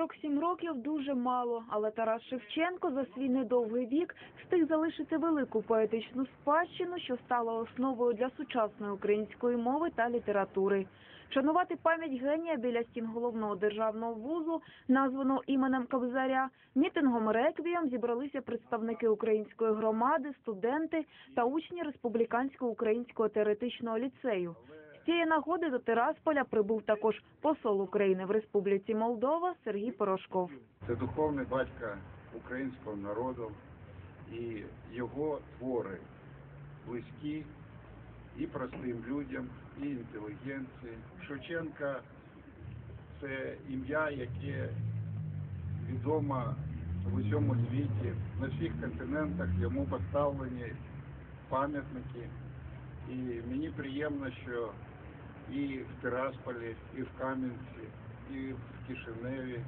47 років дуже мало, але Тарас Шевченко за свій недовгий вік встиг залишити велику поетичну спадщину, що стала основою для сучасної української мови та літератури. Шанувати пам'ять генія біля стін головного державного вузу, названого іменем Кобзаря, мітингом реквієм зібралися представники української громади, студенти та учні Республіканського українського теоретичного ліцею. З цієї нагоди до Тирасполя прибув також посол України в Республіці Молдова Сергій Порошков. Це духовний батько українського народу і його твори близькі і простим людям, і інтелігенції. Шевченка це ім'я, яке відомо в усьому світі. На всіх континентах йому поставлені пам'ятники. І мені приємно, що і в Тирасполі, і в Кам'янці, і в Кишиневі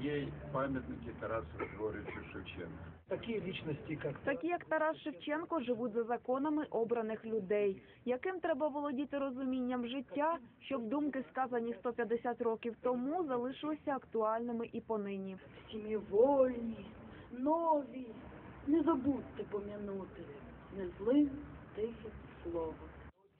є пам'ятники Тарасу Григорьовичу Шевченка. такие личности, как Такі, як Тарас Шевченко, живуть за законами обраних людей, яким треба володіти розумінням життя, щоб думки, сказані 150 років тому, залишилися актуальними і понині. Всі вольні, нові, не забудьте пом'янути незлим тихим словом.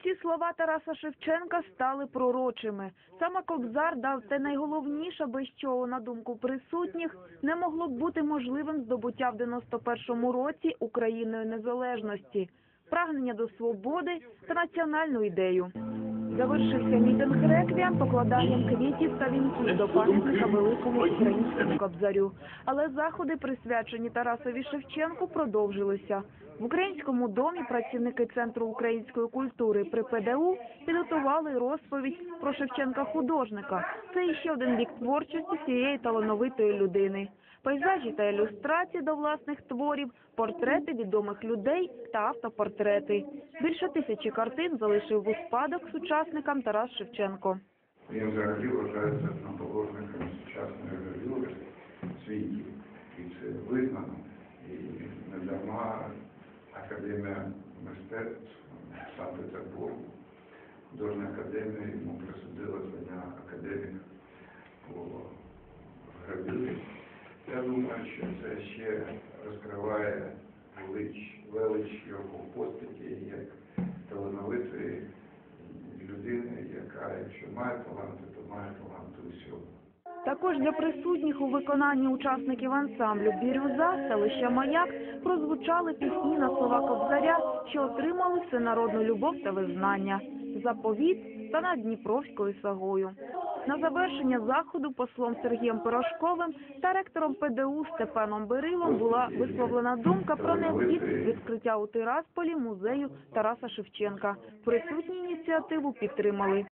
Ці слова Тараса Шевченка стали пророчими. Саме Кобзар дав те найголовніше, без чого, на думку присутніх, не могло б бути можливим здобуття в 91-му році Україною незалежності, прагнення до свободи та національну ідею. Завершився мітинг реквієм покладанням квітів та вінків до пам'ятника великому українському кобзарю. Але заходи, присвячені Тарасові Шевченку, продовжилися. В українському домі працівники Центру української культури при ПДУ підготували розповідь про Шевченка художника. Це іще один бік творчості цієї талановитої людини. Пейзажі та ілюстрації до власних творів, портрети відомих людей та автопортрети. Більше тисячі картин залишив у спадок сучасникам Тарас Шевченко. Він взагалі вважається основоположником сучасної гравюри світі. І це визнано. І не дарма Академія мистецтв Санкт-Петербургу, художня академія йому присудила звання академіка по гравюрі. Я думаю, що це ще розкриває велич, велич його постаті як талановитої людини, яка, якщо має таланти, то має таланти усього. Також для присутніх у виконанні учасників ансамблю «Бірюза» селища Маяк прозвучали пісні на слова Кобзаря, що отримали всенародну любов та визнання, заповіт та над Дніпровською сагою. На завершення заходу послом Сергієм Порошковим та ректором ПДУ Степаном Берилом була висловлена думка про необхідність відкриття у Тирасполі музею Тараса Шевченка. Присутні ініціативу підтримали.